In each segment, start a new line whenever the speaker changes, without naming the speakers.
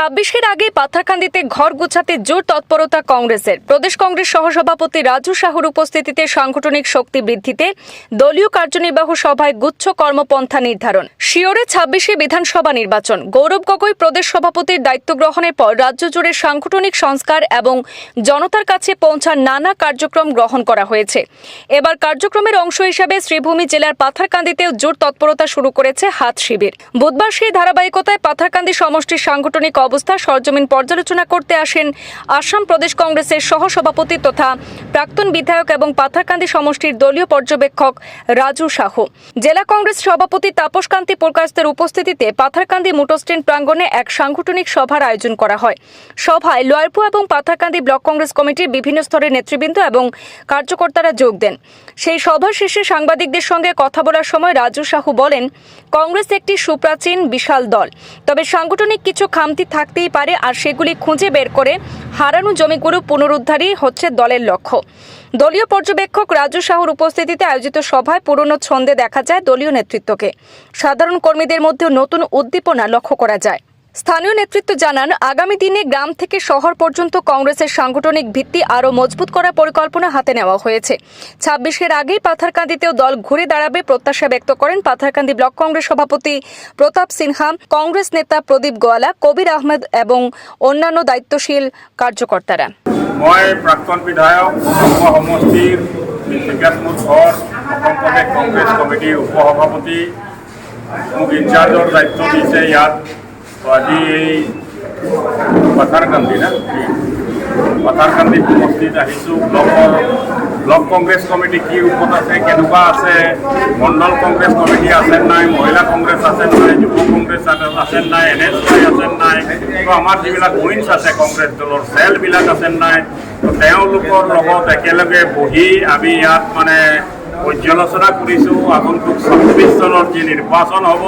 ছাব্বিশের আগে পাথারকান্দিতে ঘর গুছাতে জোর তৎপরতা কংগ্রেসের। প্রদেশ কংগ্রেস সহসভাপতি রাজু সাহুর উপস্থিতিতে সাংগঠনিক শক্তি বৃদ্ধিতে দলীয় কার্যনির্বাহ সভায় গুচ্ছ কর্মপন্থা নির্ধারণ। শিওরে ছাব্বিশে বিধানসভা নির্বাচন। গৌরব গগৈ প্রদেশ সভাপতির দায়িত্ব গ্রহণের পর রাজ্য জুড়ে সাংগঠনিক সংস্কার এবং জনতার কাছে পৌঁছার নানা কার্যক্রম গ্রহণ করা হয়েছে। এবার কার্যক্রমের অংশ হিসাবে শ্রীভূমি জেলার পাথারকান্দিতেও জোর তৎপরতা শুরু করেছে হাত শিবির। বুধবার সেই ধারাবাহিকতায় পাথারকান্দি সমষ্টির সাংগঠনিক অবস্থা। সরজমিন পর্যালোচনা করতে আসেন আসাম প্রদেশ কংগ্রেসের সহসভাপতি তথা প্রাক্তন বিধায়ক এবং পাথারকান্দি সমষ্টির দলীয় পর্যবেক্ষক রাজু সাহু। জেলা কংগ্রেস সভাপতি তাপসকান্তি প্রকাশদের উপস্থিতিতে পাথারকান্দি মুটোস্টেন প্রাঙ্গণে এক সাংগঠনিক সভার আয়োজন করা হয়। সভায় লয়ারপু এবং পাথারকান্দি ব্লক কংগ্রেস কমিটির বিভিন্ন স্তরের নেতৃবৃন্দ এবং কার্যকর্তারা যোগ দেন। সেই সভা শেষে সাংবাদিকদের সঙ্গে কথা বলার সময় রাজু সাহু বলেন, কংগ্রেস একটি সুপ্রাচীন, বিশাল দল। তবে সাংগঠনিক কিছু খামতি থাকতেই পারে আর সেগুলি খুঁজে বের করে হারানো জমিগুলো পুনরুদ্ধারই হচ্ছে দলের লক্ষ্য। দলীয় পর্যবেক্ষক রাজু শাহর উপস্থিতিতে আয়োজিত সভায় পুরনো ছন্দে দেখা যায় দলীয় নেতৃত্বকে। সাধারণ কর্মীদের মধ্যে নতুন উদ্দীপনা লক্ষ্য করা যায়। স্থানীয় নেতৃত্ব জানান, আগামী দিনে গ্রাম থেকে শহর পর্যন্ত কংগ্রেসের সাংগঠনিক ভিত্তি আরও মজবুত করার পরিকল্পনা হাতে নেওয়া হয়েছে। ছাব্বিশের আগেই পাথারকান্দিতেও দল ঘুরে দাঁড়াবে প্রত্যাশা ব্যক্ত করেন পাথারকান্দি ব্লক কংগ্রেস সভাপতি প্রতাপ সিনহা, কংগ্রেস নেতা প্রদীপ গোয়ালা, কবির আহমেদ এবং অন্যান্য দায়িত্বশীল কার্যকর্তারা।
মই মোক দায়িত্ব দিছে। ইয়াত আজি এই পাথাৰকান্দি না পাথাৰকান্দি সমষ্টিত আহিছোঁ ব্লকৰ ব্লক কংগ্ৰেছ কমিটি কি ৰূপত আছে কেনেকুৱা আছে মণ্ডল কংগ্ৰেছ কমিটি আছে নাই মহিলা কংগ্ৰেছ আছে নাই যুৱ কংগ্ৰেছ আছে- নাই এন এছ আই আছে নাই তো আমাৰ যিবিলাক উইংছ আছে কংগ্ৰেছ দলৰ চেলবিলাক আছে নাই তো তেওঁলোকৰ লগত একেলগে বহি আমি ইয়াত মানে পৰ্যালোচনা কৰিছোঁ আগন্তুক ছাব্বিছ চনৰ যি নিৰ্বাচন হ'ব,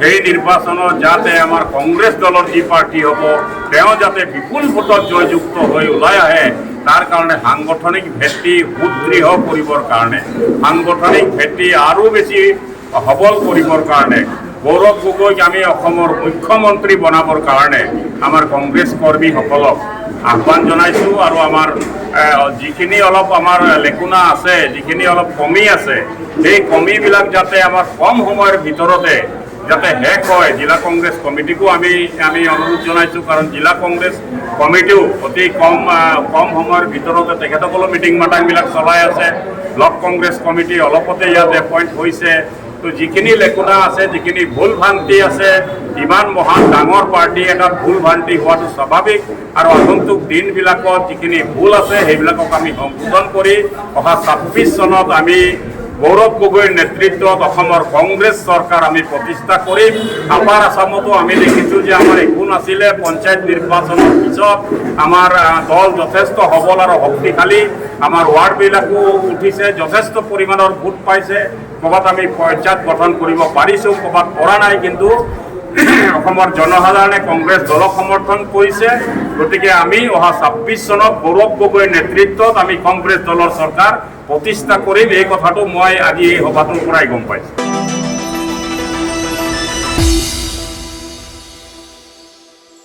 সেই নিৰ্বাচনত যাতে আমাৰ কংগ্ৰেছ দলৰ যি প্ৰাৰ্থী হ'ব তেওঁ যাতে বিপুল ভোটত জয়যুক্ত হৈ ওলাই আহে তাৰ কাৰণে সাংগঠনিক ভেটি সুদৃঢ় কৰিবৰ কাৰণে সাংগঠনিক ভেটি আৰু বেছি সবল কৰিবৰ কাৰণে গৌৰৱ গগৈক আমি অসমৰ মুখ্যমন্ত্ৰী বনাবৰ কাৰণে আমাৰ কংগ্ৰেছ কৰ্মীসকলক আহ্বান জনাইছোঁ আৰু আমাৰ যিখিনি অলপ আমাৰ লেকুনা আছে, যিখিনি অলপ কমি আছে, সেই কমিবিলাক যাতে আমাৰ কম সময়ৰ ভিতৰতে যাতে শেষ হয়। জিলা কংগ্ৰেছ কমিটিকো আমি আমি অনুৰোধ জনাইছোঁ, কাৰণ জিলা কংগ্ৰেছ কমিটিও অতি কম কম সময়ৰ ভিতৰতে তেখেতসকলৰ মিটিং মাটাংবিলাক চলাই আছে। ব্লক কংগ্ৰেছ কমিটি অলপতে ইয়াত এপইণ্ট হৈছে। তো যিখিনি লেকুনা আছে, যিখিনি ভুল ভ্ৰান্তি আছে, ইমান মহান ডাঙৰ পাৰ্টি এটাত ভুল ভ্ৰান্তি হোৱাটো স্বাভাৱিক আৰু আগন্তুক দিনবিলাকত যিখিনি ভুল আছে, সেইবিলাকক আমি সংশোধন কৰি অহা ছাব্বিছ চনত আমি গৌৰৱ গগৈৰ নেতৃত্বত অসমৰ কংগ্ৰেছ চৰকাৰ আমি প্ৰতিষ্ঠা কৰিম। আপাৰ আছামতো আমি দেখিছোঁ যে আমাৰ একো নাছিলে, পঞ্চায়ত নিৰ্বাচনৰ পিছত আমাৰ দল যথেষ্ট সবল আৰু শক্তিশালী। আমাৰ ৱাৰ্ডবিলাকো উঠিছে, যথেষ্ট পৰিমাণৰ ভোট পাইছে। ক'ৰবাত আমি পঞ্চায়ত গঠন কৰিব পাৰিছোঁ, ক'ৰবাত পৰা নাই, কিন্তু অসমৰ জনসাধাৰণে কংগ্ৰেছ দলক সমৰ্থন কৰিছে। গতিকে আমি অহা ছাব্বিছ চনত গৌৰৱ গগৈৰ নেতৃত্বত আমি কংগ্ৰেছ দলৰ চৰকাৰ প্ৰতিষ্ঠা কৰিম। এই কথাটো মই আজি এই সভাটোৰ পৰাই গম পাইছোঁ।